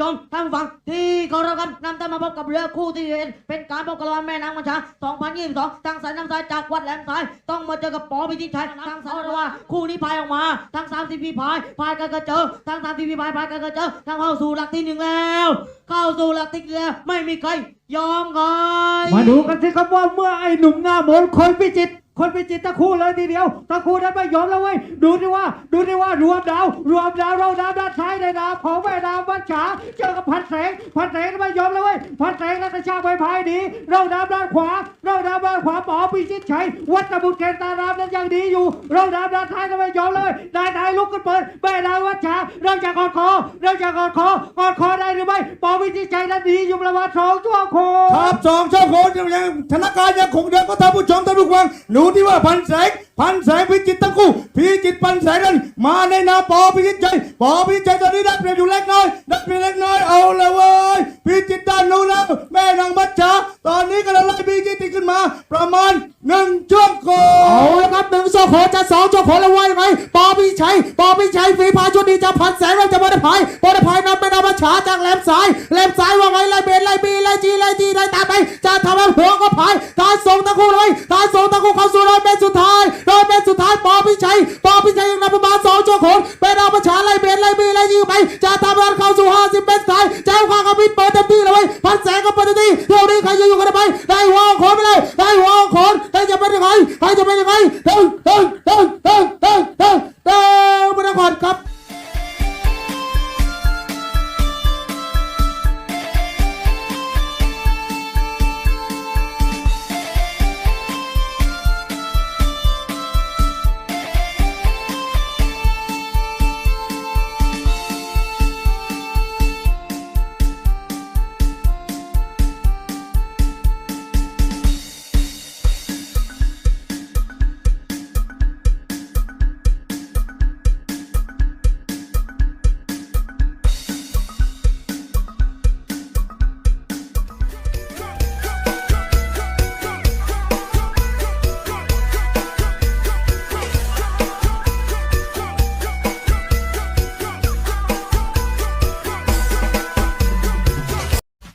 ชมท่านผู้ฟังที่เคารพครับนำท่านมาพบกับเรือคู่ที่เป็นเป็นการพบกันระหว่างแม่นางมัญชา 2022ทางสายน้ำสายจากวัดแหลมสาย ต้องมาเจอกับปอพิธิชัยทางสายระว่าคู่นี้พายออกมาทางสามทีพีพายพายกันกระเจอทางสามทีพีพายพายกันกระเจอทางเข้าสู่หลักที่หนึ่งแล้ว เข้าสู่หลักที่แล้วไม่มีใครยอมใครมาดูกันสิครับว่าเมื่อไอ้หนุ่มหน้ามนคนพิจิตร คนพิจิตรตะคู่เลยทีเดียวตะคู่นั้นไม่ยอมแล้วเว้ยดูดิว่า ดูดิว่ารวมดาว รวมดาวเราดาวด้านซ้ายในดาวของแม่ดาววัดฉาเจอกับพันแสงพันแสงไม่ยอมแล้วเว้ยพันแสงแล้วกชาไปพายดีเราดาวด้านขวา เราดาวด้านขวาปอพิจิตชัยวัตบุตรเกณฑ์ตารามนั้นยังดีอยู่ เราดาวด้านท้ายก็ไม่ยอมเลยนายนายลุกขึ้นเปิดแม่ดาววัดฉาเราจะกอดคอเราจะกอดคอกอดคอได้หรือไม่ปอพิจิตชัยนั้นดีอยู่ประมาณสองชั่วโคครับสองเจ้าโคนยังธนาคารยังคงเดินก็ท่านผู้ชมท่านผู้ฟังหนูที่ว่าพันแสงพันแสงพิจิตรทั้งคู่พิจิตพันแสงนั้นมาในนามปอพิจิตใจปอพิจิตใจตอนนี้ได้เปรียบอยู่เล็กน้อยได้เปรียบเล็กน้อยเอาเลยเว้ยพิจิตด้านนู้นแล้วแม่นางมัจฉาตอนนี้กำลังไล่พิจิตขึ้นมา ประมาณหนึ่งช่วโมงเอาละครับหนึ่งโซโขจะสองโซโขแล้วว่ายังไงปอพี่ชัยปอพี่ชัยฝีพายชุดนี้จะพันแสงเราจะบอลพายบอลพายนำไปนำมาฉาจากแหลมซ้ายแหลมซ้ายว่าไงไล่เบนไล่บีไล่จีไล่จีไล่ตามไปจะ อพิชัยปอพิชัยยังนำประมาณสองเจ้าคนเป็นอาปะชาไล่เป็นไล่บีไล่ยิงไปจะตามรันเข้าสู่ห้าสิบเมตรสายเจ้าข้ากับพิษเปิดเต็มที่เลย พันแสงกับปฏิทินเท่านี้ใครจะอยู่กันไปได้หัวขนไปเลยได้หัวขนใครจะเป็นยังไงใครจะเป็นยังไงเดินเดินเดิน